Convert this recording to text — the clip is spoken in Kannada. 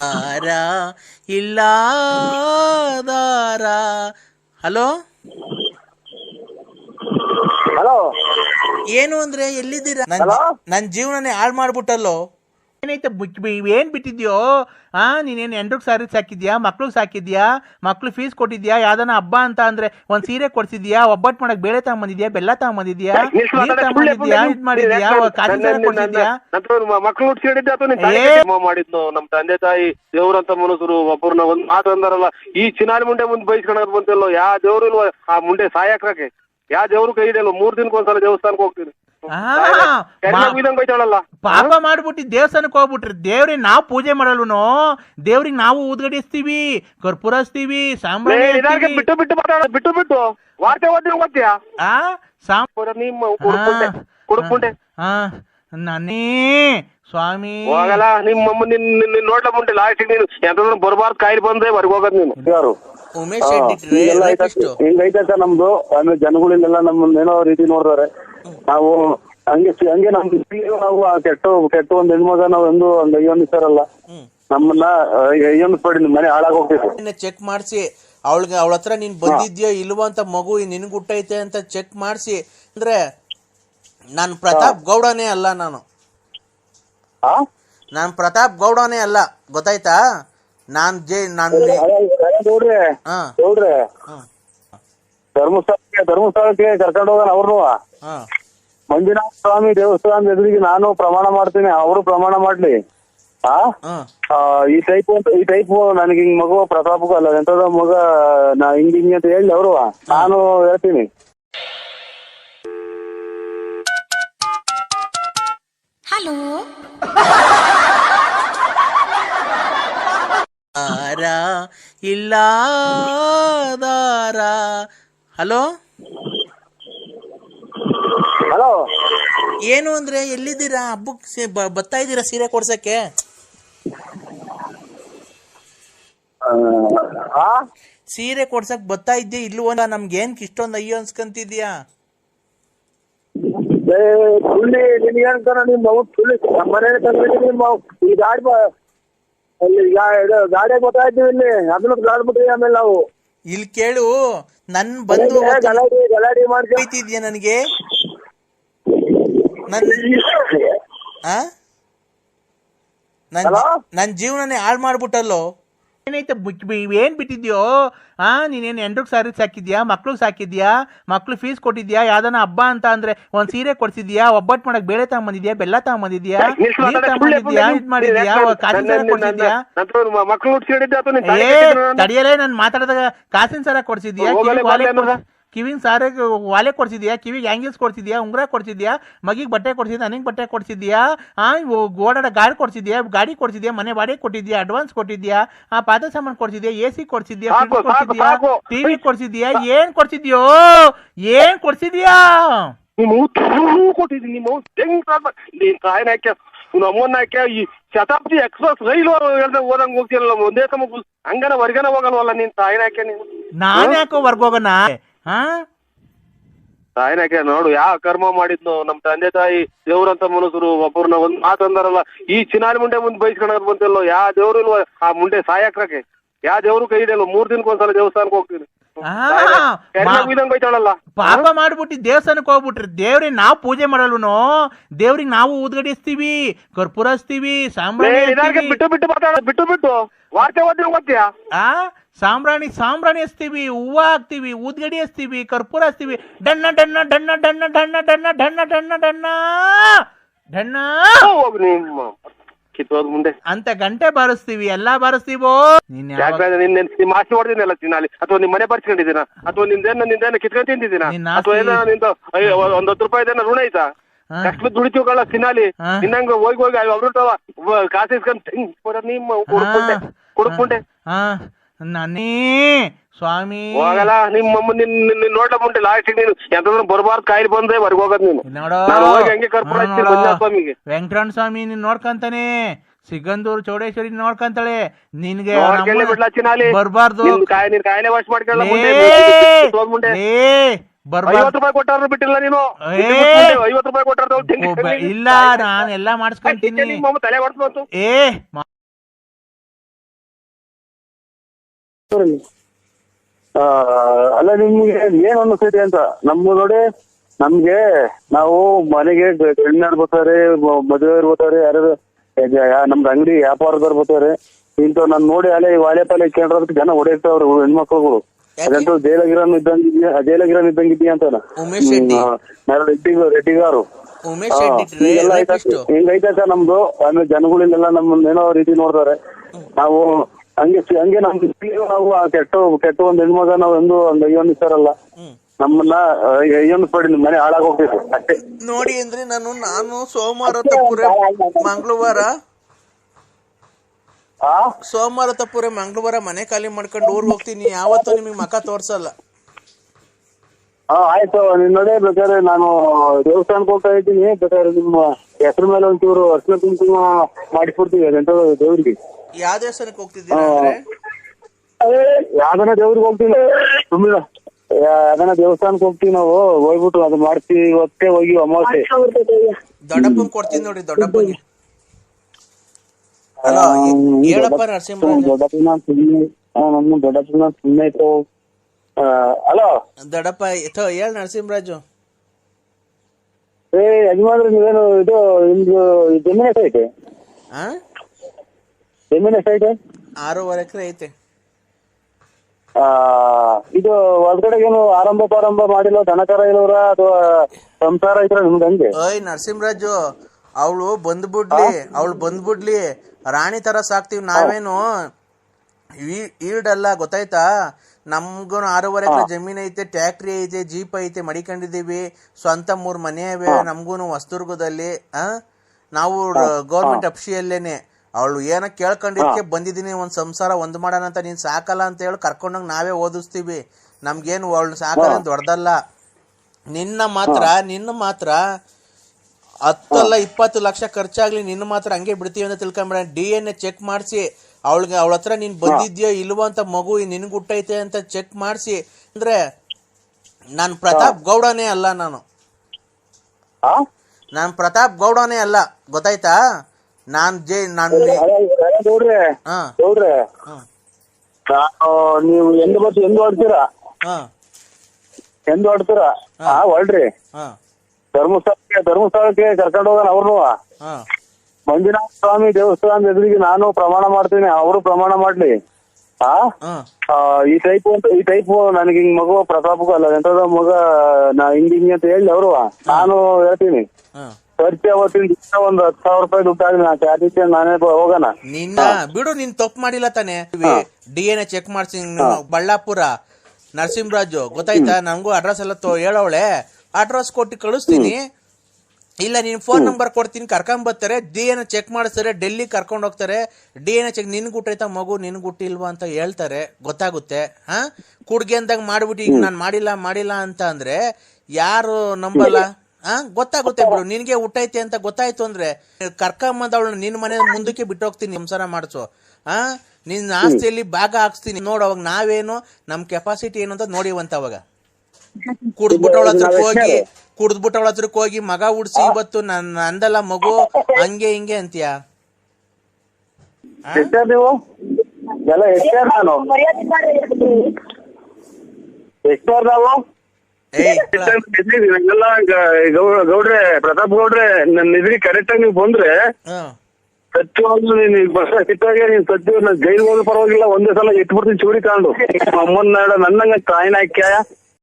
ಆರ ಇಲ್ಲ ದಾರ ಹಲೋ? ಹಲೋ? ಏನು ಅಂದ್ರೆ ಎಲ್ಲಿದ್ದೀರಾ? ನನ್ ಜೀವನನೇ ಹಾಳು ಮಾಡ್ಬಿಟ್ಟಲ್ಲೋ? ಬಿ- ಏನ್ ಬಿಟ್ಟಿದ್ಯೋ? ಆ ನೀನೇನು ಎಂಡ್ರಿಗೆ ಸಾರಿ ಸಾಕಿದ್ಯಾ? ಮಕ್ಳಿಗೆ ಸಾಕಿದ್ಯಾ? ಮಕ್ಳು ಫೀಸ್ ಕೊಟ್ಟಿದ್ಯಾ? ಯಾವ್ದಾನ ಹಬ್ಬ ಅಂತ ಅಂದ್ರೆ ಒಂದ್ ಸೀರೆ ಕೊಡ್ಸಿದ್ಯಾ? ಒಬ್ಬಟ್ಟು ಮಾಡಕ್ ಬೇಳೆ ತಗೊಂಬಂದಿದ್ಯಾ? ಬೆಲ್ಲ ತಗೊಂಬಂದಿದ್ಯಾ? ನೀರ್ ತಗೊಂಬಂದಿದ್ಯಾ? ಇದ್ ಮಾಡಿದ್ಯಾ? ಕಾಸಿನ ಕೊಡ್ಸಿದ್ಯಾ? ಮಕ್ಳು ಮಾಡಿದ್ನು ನಮ್ ತಂದೆ ತಾಯಿ ದೇವ್ರಂತ ಮನುಷ್ಯರು ಒಬ್ಬರನ್ನ ಒಂದ್ ಮಾತು ಅಂದಾರಲ್ಲ ಈ ಚಿನಾರಿ ಮುಂಡೆ ಮುಂದೆ ಬೈಸ್ಕೊಳಕ್ ಬಂತಲ್ಲೋ? ಯಾ ದೇವ್ರು ಇಲ್ವಾ? ಆ ಮುಂಡೆ ಸಾಯಕ್ರಕ್ಕೆ ಯಾ ದೇವ್ರು ಕೈ ಹಿಡಿಯಲ್ಲ ಮೂರ್ ದಿನಕ್ಕೆ ಒಂದ್ಸಲ ದೇವಸ್ಥಾನಕ್ಕೆ ಹೋಗ್ತೀನಿ. ಮಾ- ಬೈತಾಳಲ್ಲ ಪಾಪ ಮಾಡ್ಬಿಟ್ಟು ದೇವಸ್ಥಾನಕ್ಕೆ ಹೋಗ್ಬಿಟ್ರಿ ದೇವ್ರಿಗೆ ನಾವು ಪೂಜೆ ಮಾಡಲ್ವನು? ದೇವ್ರಿಗೆ ನಾವು ಊದ್ಗಡಿಸ್ತೀವಿ ಕರ್ಪೂರ ಹಚ್ತೀವಿ ಏ, ಇದಾರ್ಗೆ ಬಿಟ್ಟು ಬಿಟ್ಟು ಮಾತಾಡ ಬಿಟ್ಟು ಬಿಟ್ಟು. ವಾರ್ತೆ ಓದಿ ಓದ್ತೀಯಾ? ಆ ಸಾಂ ನಿಮ್ಮ ಕುಡುಪುಂಡೆ ಹಾ ನಾನೇ ಸ್ವಾಮಿ. ಹೋಗಲ್ಲ ನಿಮ್ಮ ನಿನ್ನ ನಿನ್ ನಿನ್ ನಿನ್ ನೋಡ್ಲ ಮುಂಟೆ ಲಾಸ್ಟ್ ನೀನು. ಎಂತ ಬರಬಾರ್ದು ಕಾಯಿಲೆ ಬಂದ್ರೆ ಹೊರಗೆ ಹೋಗೋದ್ ನೀನು. ಯಾರು ಉಮೇಶ್ ಶೆಟ್ಟಿ ಹಿಂಗೈತೆ ಸರ್ ನಮ್ದು. ಅಂದ್ರೆ ಜನಗಳಿಂದೆಲ್ಲ ನಮ್ಮನ್ನ ಏನೋ ರೀತಿ ನೋಡ್ತಾರೆ ನಾವು ಹಂಗೆ ಹಂಗೆ ನಮ್ ನಾವು ಕೆಟ್ಟ ಕೆಟ್ಟ ಒಂದ್ ಹೆಣ್ಮಗ ನಾವ್ ಎಂದು ಒಂದ್ ಅಯ್ಯೊಂದಿಸ್ತಾರಲ್ಲ ಹ್ಮ್. ನಮ್ಮನ್ನ ಅಯ್ಯೊಂದಿಸ್ಬೇಡಿ ನಿಮ್ ಮನೆ ಹಾಳಾಗ್ ಹೋಗ್ಬೇಕು ಚೆಕ್ ಮಾಡಿಸಿ. ಅವಳಿಗೆ ಅವಳ ಹತ್ರ ನೀನ್ ಬಂದಿದ್ಯೋ ಇಲ್ವೋ ಅಂತ ಮಗು ನಿನ್ಗುಟ್ಟೈತೆ ಹುಟ್ಟೈತೆ ಅಂತ ಚೆಕ್ ಮಾಡಿಸಿ. ಅಂದ್ರೆ ನಾನು ಪ್ರತಾಪ್ ಗೌಡನೇ ಅಲ್ಲ ನಾನು. ಆ ನಾನು ಪ್ರತಾಪ್ ಗೌಡನೇ ಅಲ್ಲ ಗೊತ್ತಾಯ್ತಾ? ನಾನ್ ಜೈ ನಾನು ನೋಡ್ರಿ. ಹಾ. ನೋಡ್ರಿ. ಹಾ. ಧರ್ಮಸ್ಥಳಕ್ಕೆ ಧರ್ಮಸ್ಥಳಕ್ಕೆ ಕರ್ಕೊಂಡು ಹೋಗೋಣ ಅವ್ರನ್ನು ಹಾ. ಮಂಜುನಾಥ ಸ್ವಾಮಿ ದೇವಸ್ಥಾನ ಎದುರಿಗೆ ನಾನು ಪ್ರಮಾಣ ಮಾಡ್ತೀನಿ ಅವರು ಪ್ರಮಾಣ ಮಾಡ್ಲಿ. ಆ ಹಾ. ಆ, ಈ ಟೈಪ್ ಈ ಟೈಪ್ ನನಗೆ ಹಿಂಗ್ ಮಗು ಪ್ರತಾಪಕ್ಕೂ ಅಲ್ಲ ಎಂತದ ಮಗ ನಾ ಹಿಂಗ್ ಹಿಂಗ್ ಅಂತ ಹೇಳಿ ಅವರು. ನಾನು ಹೇಳ್ತೀನಿ. ಆರ ಇಲ್ಲ ದಾರ ಹಲೋ? ಹಲೋ? ಏನು ಅಂದ್ರೆ ಎಲ್ಲಿದ್ದೀರಾ? ಹಬ್ಬಕ್ಕೆ ಬರ್ತಾ ಇದ್ದೀರಾ ಸೀರೆ ಕೊಡ್ಸಕ್ಕೆ? ಸೀರೆ ಕೊಡ್ಸಕ್ ಬರ್ತಾ ಇದ್ದೀಯ ಇಲ್ವೋ ನಮ್ಗೆ ಏನ್ ಇಷ್ಟೊಂದು ಅಯ್ಯೋ ಅನ್ಸ್ಕಂತಿದ್ಯಾ ಸುಳ್ಳಿ ನಿನ್ಗೆ ಅನ್ತಾನ ನಿಮ್ಮ ಸುಳ್ಳಿ ನಮ್ಮ ಮನೆ ತಂದ್ಬಿಟ್ಟು ನಿಮ್ ಮಗು ಈ ಗಾಡಿ ಬ- ಅಲ್ಲಿ ಗಾಡಿ ಗೊತ್ತಾಯ್ತೀವಿ ಇಲ್ಲಿ. ಅದನ್ನ ಗಾಡ್ಬಿಟ್ರಿ ಆಮೇಲೆ ನಾವು. ಇಲ್ಲಿ ಕೇಳು ನನ್ ಬಂದು ಗಲಾಡಿ ಮಾಡ್ತೀವಿ ಬೈತಿದ್ಯಾ ನನಗೆ? ನನ್ ಆ? ನನ್? ನನ್ ಜೀವನನೇ ಹಾಳು ಮಾಡ್ಬಿಟ್ಟಲ್ಲೋ? ಏನೈತೆ ಏನು ಬಿಟ್ಟಿದ್ಯೋ? ಆ ನೀನೇನು ಎಂಡ್ರಿಗೆ ಸಾರಿ ಸಾಕಿದ್ಯಾ ಮಕ್ಳಿಗೆ ಸಾಕಿದ್ಯಾ? ಮಕ್ಳು ಫೀಸ್ ಕೊಟ್ಟಿದ್ಯಾ? ಯಾವ್ದಾನ ಹಬ್ಬ ಅಂತ ಅಂದ್ರೆ ಒಂದ್ ಸೀರೆ ಕೊಡ್ಸಿದ್ಯಾ? ಒಬ್ಬಟ್ಟು ಮಾಡಕ್ ಬೇಳೆ ತಗೊಂಬಂದಿದ್ಯಾ? ಬೆಲ್ಲ ತಗೊಂಬಂದಿದ್ಯಾ? ನೀರ್ ತಗೊಂಬಂದಿದ್ಯಾ? ಇದ್ ಮಾಡಿದ್ಯಾ? ಕಾಸಿನ ಸರ ಕೊಡ್ಸಿದ್ಯಾ? ಏ ತಡಿಯಲೇ ನಾನು ಮಾತಾಡಿದಾಗ ಕಾಸಿನ ಸರ ಕೊಡ್ಸಿದ್ಯಾ? ಹೋಗಲೇ ಸಾರಿಗೆ ವಾಲೆ ಕೊಡ್ಸಿದ್ಯಾ? ಕಿವಿಗೆ ಆ್ಯಂಗಲ್ಸ್ ಕೊಡ್ಸಿದ್ಯಾ? ಉಂಗುರ ಕೊಡ್ಸಿದ್ಯಾ? ಮಗಿಗೆ ಬಟ್ಟೆ ಕೊಡ್ಸಿದ್ಯಾ? ನನಗೆ ಬಟ್ಟೆ ಕೊಡ್ಸಿದ್ಯಾ? ಆ ಓಡಾಡೋ ಗಾಡಿ ಕೊಡ್ಸಿದ್ಯಾ? ಗಾಡಿ ಕೊಡ್ಸಿದ್ಯಾ? ಮನೆ ಬಾಡಿಗೆ ಕೊಟ್ಟಿದ್ಯಾ? ಅಡ್ವಾನ್ಸ್ ಕೊಟ್ಟಿದ್ಯಾ? ಆ ಪಾದ ಸಾಮಾನು ಕೊಡ್ಸಿದ್ಯಾ? ಎ ಸಿ ಕೊಡ್ಸಿದ್ಯಾ? ಕೊಡ್ಸಿದ್ಯಾ. ಟಿವಿ ಕೊಡ್ಸಿದ್ಯಾ? ಏನ್ ಕೊಡ್ಸಿದ್ಯೋ? ಏನ್ ಕೊಡ್ಸಿದ್ಯಾ? ಕೊಟ್ಟಿದ್ದೀನಿ. ನಮ್ಮನ್ನ ಈ ಶತಾಬ್ದಿ ಎಕ್ಸ್ಪ್ರೆಸ್ ರೈಲು ಹೇಳ್ದೆ ಓದಂಗ್ ಹೋಗ್ತಿರಲ್ಲ ಒಂದೇ ಸಮ ಹಂಗನ ಹೊರ್ಗನ ಹೋಗಲ್ವಲ್ಲ ನೀನ್ ತಾಯಿನ ಹಾಕ್ಯ ನೀನು? ನಾನ್ ಯಾಕೋ ವರ್ಗೋಗನ ಹಾ? ನೋಡು ಯಾವ ಕರ್ಮ ಮಾಡಿದ್ನು ನಮ್ ತಂದೆ ತಾಯಿ ದೇವ್ರಂತ ಮನುಷ್ಯರು ಒಬ್ಬರನ್ನ ಒಂದ್ ಮಾತಂದಾರಲ್ಲ ಈ ಚಿನಾರಿ ಮುಂಡೆ ಮುಂದೆ ಬೈಸ್ಕೊಳಕ್ ಬಂತಿಲ್ಲೋ ಯಾ ದೇವ್ರು ಇಲ್ವ? ಆ ಮುಂಡೆ ಸಾಯಕ್ರಕ್ಕೆ. ಯಾ ದೇವ್ರು ಕೈ ಹಿಡಿಯಲ್ಲ? ಮೂರ್ ದಿನಕ್ಕೆ ಒಂದ್ಸಲ ದೇವಸ್ಥಾನಕ್ಕೆ ಹೋಗ್ತೀನಿ. ಪಾಪ ಮಾಡ್ಬಿಟ್ಟು ದೇವಸ್ಥಾನಕ್ಕೆ ಹೋಗ್ಬಿಟ್ರಿ. ದೇವ್ರಿಗೆ ನಾವು ಪೂಜೆ ಮಾಡಲ್ವನು? ದೇವ್ರಿಗೆ ನಾವು ಉದ್ಗಡಿಸ್ತೀವಿ ಕರ್ಪೂರ ಹಚ್ತೀವಿ ಸಾಂಬ್ರಾಣಿ ಬಿಟ್ಟು ಬಿಟ್ಟು ಮಾತಾಡ ಬಿಟ್ಟು ಬಿಟ್ಟು. ವಾರ್ತೆ ಓದಿ ಓದ್ತೀಯಾ ಆ? ಸಾಂಬ್ರಾಣಿ ಸಾಂಬ್ರಾಣಿ ಹಚ್ತೀವಿ ಹೂವ ಹಾಕ್ತೀವಿ ಊದ್ಗಡಿ ಹಚ್ತೀವಿ ಕರ್ಪೂರ ಹಚ್ತೀವಿ. ಡಣ್ಣ ಡಣ್ಣ ಡಣ್ಣ ಡಣ್ಣ ಡಣ್ಣ ಡಣ್ಣ ಡಣ್ಣ ಡಣ್ಣ ಡಣ್ಣ ಡಣ್ಣ ಮುಂದೆ ಅಂತ ಗಂಟೆ ಬಾರಿಸ್ತೀವಿ ಎಲ್ಲಾ ಬಾರಿಸ್ತೀವೋ ನಿನ್ನ ನಿಮ್ಮ ಆಸ್ತಿ ಹೊಡೆದಿನಲ್ಲ ತಿನ್ನಾಲಿ ಅಥವಾ ನಿಮ್ಮ ಮನೆ ಬರ್ಸ್ಕೊಂಡಿದ್ದೀನ? ಅಥವಾ ನಿಂದೇನ ನಿಂದೇನ ಕಿತ್ಕೊಂಡ್ ತಿಂದಿದ್ದೀನ? ಅಥವಾ ಏನೋ ನಿಂದ ಒಂದ್ ಹತ್ತು ರೂಪಾಯಿ ಋಣ ಐತಾ. ಕಷ್ಟ ದುಡಿತೀವಲ್ಲ ತಿನ್ನಾಲಿ. ನಿನ್ನಂಗ ಹೋಗಿ ಹೋಗಿ ಅವ್ರು ಕಾಸು ಇಸ್ಕೊಂಡ್ ನಿಮ್ಮ ಕುಡ್ಕೊಂಡೆ ಕುಡ್ಕೊಂಡೆ ಹಾ. ನಾನೇ ಸ್ವಾಮಿ. ಹೋಗಲ್ಲ ನಿಮ್ಮ ನಿನ್ನ ನಿನ್ನ ನಿನ್ ನೋಡ್ಲ ಮುಂಟೆ ಲಾಸ್ಟ್ ನೀನು ಎಂತಂದ್ರೆ ಬರಬಾರ್ದು ಕಾಯಿಲೆ ಬಂದ್ರೆ ಹೊರಗೆ ಹೋಗೋದ್ ನೀನು. ನೋಡೋ. ನಾನು ಹೋಗಿ ಹಂಗೆ ಸ್ವಾಮಿಗೆ. ವೆಂಕಟರಮಣ ಸ್ವಾಮಿ ನೀನ್ ನೋಡ್ಕಂತಾನೆ. ಸಿಗಂದೂರು ಚೌಡೇಶ್ವರಿ ನೋಡ್ಕಂತಾಳೆ. ನಿನ್ಗೆ ಬರಬಾರ್ದು. ಕಾಯಿಲೆ ವಾಶ್ ಮಾಡ್ಕೊಳ್ಳ ಮುಂದೆ. ಐವತ್ತು ರೂಪಾಯಿ ಕೊಟ್ಟಾರ ಬಿಟ್ಟಿಲ್ಲ ನೀನು! ಐವತ್ತು ರೂಪಾಯಿ ಕೊಟ್ಟಾರ ಇಲ್ಲ ನಾನು ಎಲ್ಲಾ ಮಾಡಿಸ್ಕೊಂತೀನಿ. ತಲೆ ಹೊಡ್ತು ಏ ಅಲ್ಲ ನಿಮ್ಗೆ ಏನ್ ಅನ್ನಿಸ್ತೈತಿ ಅಂತ? ನಮ್ಮ ನೋಡಿ ನಮ್ಗೆ ನಾವು ಮನೆಗೆ ಗಣ್ಯರು ಬರ್ತಾರೆ ಮದುವೆ ಮದುವೆಯವ್ರು ಬರ್ತಾರೆ ಯಾರು ನಮ್ದು ಅಂಗಡಿ ವ್ಯಾಪಾರದವ್ರು ಬರ್ತಾರೆ. ಇಂತ ನಾನ್ ನೋಡಿ ಅಲ್ಲೇ ವಾಲೆ ಪಾಲೆ ಕೇಳಿದ್ರೆ ಜನ ಹೊಡೆಯುತ್ತವ್ರು ಹೆಣ್ಮಕ್ಳುಗಳು? ಅದಂತೂ ಜೈಲಗಿರನ್ ಇದ್ದಂಗಿದ್ಯಾ ಜೈಲಗಿರನ್ ಇದ್ದಂಗಿದ್ಯಾ ಅಂತ ರೆಡ್ಡಿ ರೆಡ್ಡಿ ರೆಡ್ಡಿಗಾರು. ಹಿಂಗೈತ ನಮ್ದು. ಆಮೇಲೆ ಜನಗಳಿಂದೆಲ್ಲ ನಮ್ಮನ್ನ ಏನೋ ರೀತಿ ನೋಡ್ತಾರೆ. ನಾವು ಹಂಗೆ ಹಂಗೆ ನಮ್ ನಾವು ಆ ಕೆಟ್ಟ ಕೆಟ್ಟ ಒಂದ್ ಹೆಣ್ಮಗ ನಾವ್ ಎಂದು ಒಂದ್ ಅಯ್ಯೋನಿಸ್ತಾರಲ್ಲ ನಮ್ಮನ್ನ ಪಡಿ ನಿಮ್ ಮನೆ ಹಾಳಾಗ್ ಹೋಗ್ತೀವಿ ಅಷ್ಟೇ. ನೋಡಿ ಅಂದ್ರೆ ನಾನು ನಾನು ಸೋಮವಾರ ತಪ್ಪುರೆ ಮಂಗಳವಾರ? ಆ? ಸೋಮವಾರ ತಪ್ಪುರೆ ಮಂಗಳವಾರ ಮನೆ ಖಾಲಿ ಮಾಡ್ಕೊಂಡು ಊರ್ ಹೋಗ್ತೀನಿ. ಯಾವತ್ತೂ ನಿಮಗೆ ಮಕ ತೋರ್ಸಲ್ಲ. ಹಾ ಆಯ್ತು. ನಿನ್ನೋದೇ ಬೇಕಾದ್ರೆ ನಾನು ದೇವಸ್ಥಾನಕ್ಕೆ ಹೋಗ್ತಾ ಇದ್ದೀನಿ. ಬೇಕಾದ್ರೆ ನಿಮ್ಮ ಹೆಸರು ಮೇಲೆ ಒಂಚೂರು ಅರ್ಶನ ಕುಂಕುಮ ಮಾಡಿಸ್ಬಿಡ್ತೀವಿ ಅದಂತ ದೇವ್ರಿಗೆ. ಯಾವ ದೇವಸ್ಥಾನಕ್ಕೆ ಹೋಗ್ತಿದ್ದೀರಾ ಅಂದ್ರೆ? ಯಾವ್ದನ ದೇವ್ರಿಗೆ ಹೋಗ್ತೀವಿ ಸುಮ್ಮನೆ ಯಾವ್ದನ ದೇವಸ್ಥಾನಕ್ಕೆ ಹೋಗ್ತೀವಿ ನಾವು ಹೋಗ್ಬಿಟ್ಟು ಅದು ಮಾಡ್ತೀವಿ ಇವತ್ತೇ ಹೋಗಿ ಅಮಾವಾಸ್ಯೆ. ದೊಡ್ಡಪ್ಪನ್ ಕೊಡ್ತೀನಿ ನೋಡಿ ದೊಡ್ಡಪ್ಪಗೆ ಹಲೋ ಹೇಳಪ್ಪ ನರಸಿಂಹರಾಜ. ದೊಡ್ಡಪ್ಪನ ಸುಮ್ಮನೆ ನಮ್ಮ ದೊಡ್ಡಪ್ಪನ ಸುಮ್ಮನೆ ಇತ್ತು. ಹಲೋ ದೊಡ್ಡಪ್ಪ ಥೋ ಹೇಳ್ ನರಸಿಂಹರಾಜು. ಏ ಯಜಮಾನ್ರೆ ನೀವೇನು ಇದು ನಿಮ್ದು ಜಮೀನ್ ಎಷ್ಟೈತೆ ಆ? ಜಮೀನ್ ಎಷ್ಟೈತೆ ಆರೂವರೆ ಎಕರೆ ಐತೆ. ಆ, ಇದು ಹೊರಗಡೆಗೇನು ಆರಂಭ ಪ್ರಾರಂಭ ಮಾಡಿಲ್ಲ ದನಕರ ಇರೋರ ಅಥವಾ ಸಂಸಾರ ಐತ್ರ ನಿಮ್ಗೆ ಹಂಗೆ? ಓಯ್ ನರಸಿಂಹರಾಜು ಅವಳು ಬಂದ್ಬಿಡ್ಲಿ ಅವಳು ಬಂದ್ಬಿಡ್ಲಿ ರಾಣಿ ತರ ಸಾಕ್ತಿವಿ ನಾವೇನು? ಈ- ಅಲ್ಲ ಗೊತ್ತಾಯ್ತಾ? ನಮ್ಗೂ ಆರೂವರೆ ಎಕರೆ ಜಮೀನ್ ಐತೆ ಟ್ಯಾಕ್ಟ್ರಿ ಐತೆ ಜೀಪ್ ಐತೆ ಮಡಿಕೊಂಡಿದೀವಿ ಸ್ವಂತ ಮೂರ್ ಮನೆ ಇವೆ ನಮ್ಗೂನು ಹೊಸದುರ್ಗದಲ್ಲಿ ಆ? ನಾವು ಗೌರ್ಮೆಂಟ್ ಅಪ್ಷಿಯಲ್ಲೇನೆ ಅವಳು ಏನೋ ಕೇಳ್ಕೊಂಡಿದ್ಕೆ ಬಂದಿದ್ದೀನಿ ಒಂದ್ ಸಂಸಾರ ಒಂದ್ ಮಾಡೋಣ ಅಂತ ನೀನ್ ಸಾಕಲ್ಲ ಅಂತ ಹೇಳಿ ಕರ್ಕೊಂಡಂಗ್ ನಾವೇ ಓದಿಸ್ತೀವಿ. ನಮ್ಗೇನು ಅವಳು ಸಾಕಲ್ಲ ದೊಡ್ಡದಲ್ಲ. ನಿನ್ನ ಮಾತ್ರ ನಿನ್ನ ಮಾತ್ರ ಹತ್ತಲ್ಲ ಇಪ್ಪತ್ತು ಲಕ್ಷ ಖರ್ಚಾಗ್ಲಿ ನಿನ್ನ ಮಾತ್ರ ಹಂಗೆ ಬಿಡ್ತೀವಿ ಅಂತ ತಿಳ್ಕೊಂಬೇಡ. ಡಿ ಎನ್ ಎ ಚೆಕ್ ಮಾಡಿಸಿ ಅವಳಿಗೆ ಅವಳ ಹತ್ರ ನೀನ್ ಬಂದಿದ್ಯೋ ಇಲ್ವೋ ಅಂತ ಮಗು ನಿನ್ಗೆ ಹುಟ್ಟೈತೆ ಅಂತ ಚೆಕ್ ಮಾಡಿಸಿ. ಅಂದ್ರೆ ನಾನು ಪ್ರತಾಪ್ ಗೌಡನೇ ಅಲ್ಲ ನಾನು. ಹಾ? ನಾನು ಪ್ರತಾಪ್ ಗೌಡನೇ ಅಲ್ಲ. ಗೊತ್ತಾಯ್ತಾ? ನಾನ್ ಜೈ ನಾನು ನೋಡ್ರಿ ನಾನು ನೀವು ಎಂದು ಬರ್ತೀವಿ ಎಂದು ಹೊಡ್ತೀರಾ? ಹಾ. ಎಂದು ಹೊಡ್ತೀರಾ? ಹಾ. ಹೊಳ್ರಿ ಹಾ. ಧರ್ಮಸ್ಥಳಕ್ಕೆ ಧರ್ಮಸ್ಥಳಕ್ಕೆ ಕರ್ಕೊಂಡು ಹೋಗೋಣ ಅವ್ರನ್ನೂ ಮಂಜುನಾಥ ಸ್ವಾಮಿ ದೇವಸ್ಥಾನದ ಎದುರಿಗೆ ನಾನು ಪ್ರಮಾಣ ಮಾಡ್ತೀನಿ ಅವರು ಪ್ರಮಾಣ ಮಾಡ್ಲಿ. ಆ? ಈ ಟೈಪ್ ಅಂತ ಈ ಟೈಪ್ ನನಗೆ ಹಿಂಗ್ ಮಗು ಪ್ರತಾಪಕ್ಕೂ ಅಲ್ಲ ಎಂತದ ಮಗ ನಾ ಹಿಂಗ್ ಹಿಂಗ್ ಅಂತ ಹೇಳಿ ಅವರು. ನಾನು ಹೇಳ್ತೀನಿ. ಖರ್ಚು ಅವತ್ತಿನ ದಿವಸ ಒಂದ್ ಹತ್ತು ಸಾವಿರ ರೂಪಾಯಿ ದುಡ್ಡು ಆಗಲಿ ನಾ ನಾನೇ ಹೋಗೋಣ. ನಿನ್ನ ಬಿಡು ನೀನ್ ತಪ್ಪು ಮಾಡಿಲ್ಲ ತಾನೆ. ಡಿ ಎನ್ ಎ ಚೆಕ್ ಮಾಡ್ಸಿ ಬಳ್ಳಾಪುರ ನರಸಿಂಹರಾಜು. ಗೊತ್ತಾಯ್ತಾ? ನಂಗೂ ಅಡ್ರೆಸ್ ಎಲ್ಲ ತೋ ಹೇಳವಳೆ. ಅಡ್ರೆಸ್ ಕೊಟ್ಟು ಕಳಿಸ್ತೀನಿ. ಇಲ್ಲ ನೀನು ಫೋನ್ ನಂಬರ್ ಕೊಡ್ತೀನಿ ಕರ್ಕೊಂಡ್ ಬರ್ತಾರೆ ಡಿ ಎನ್ ಚೆಕ್ ಮಾಡಿಸ್ತಾರೆ ಡೆಲ್ಲಿ ಕರ್ಕೊಂಡು ಹೋಗ್ತಾರೆ. ಡಿ ಎನ್ ಚೆಕ್ ನಿನ್ ಗುಟ್ಟೈತಾ ಮಗು ನಿನ್ ಗುಟ್ಟಿಲ್ವಾ ಅಂತ ಹೇಳ್ತಾರೆ ಗೊತ್ತಾಗುತ್ತೆ. ಹಾ? ಕುಡ್ಗೆ ಅಂದಾಗ ಮಾಡ್ಬಿಟ್ಟು ಈಗ ನಾನು ಮಾಡಿಲ್ಲ ಮಾಡಿಲ್ಲ ಅಂತ ಅಂದ್ರೆ ಯಾರು ನಂಬಲ್ಲ? ಹಾ? ಗೊತ್ತಾಗುತ್ತೆ ಬಿಡು ನಿನ್ಗೆ ಹುಟ್ಟೈತೆ ಅಂತ ಗೊತ್ತಾಯ್ತು ಅಂದ್ರೆ ಕರ್ಕೊಂಬಂದ್ ಅವಳು ನಿನ್ ಮನೆ ಮುಂದಕ್ಕೆ ಬಿಟ್ಟೋಗ್ತೀನಿ ಸಂಸಾರ ಮಾಡಿಸು. ಹಾ? ನಿನ್ ಆಸ್ತಿಯಲ್ಲಿ ಭಾಗ ಹಾಕ್ಸ್ತೀನಿ ನೋಡು ಅವಾಗ ನಾವೇನು ನಮ್ ಕೆಪಾಸಿಟಿ ಏನು ಅಂತ ನೋಡಿವಂತ ಅವಾಗ. ಕುಡ್ದ್ಬಿಟ್ಟು ಅವಳ ಹತ್ರಕ್ ಹೋಗಿ ಕುಡ್ದ್ಬಿಟ್ಟವಳ ಅವಳ ಹತ್ರಕ್ ಹೋಗಿ ಮಗ ಉಡ್ಸಿ ಇವತ್ತು ನನ್ ಅಂದಲ್ಲ ಮಗು ಹಂಗೆ ಹಿಂಗೆ ಅಂತೀಯ? ನೀವು? ಎಲ್ಲ ನಾನು? ನಾವು? ಎಲ್ಲ ಗೌಡ್ರೆ ಪ್ರತಾಪ್ ಗೌಡ್ರೆ ನನ್ನ ಎದುರಿಗೆ ಕರೆಕ್ಟ್ ಆಗಿ ನೀವು ಬಂದ್ರೆ ಹ್ಮ್ ನೀನ್ ಬಸ್ ಸಿಕ್ಕಾಗೆ ನೀನ್ ಜೈಲ್ ಪರವಾಗಿಲ್ಲ ಒಂದೇ ಸಲ ಇಟ್ಬಿಡ್ತೀನಿ ಚೂರಿ ತಗೊಂಡು. ಅಮ್ಮನ್ನ ನನ್ನಂಗ ಕಾಯಿನ ಹಾಕ್ಯ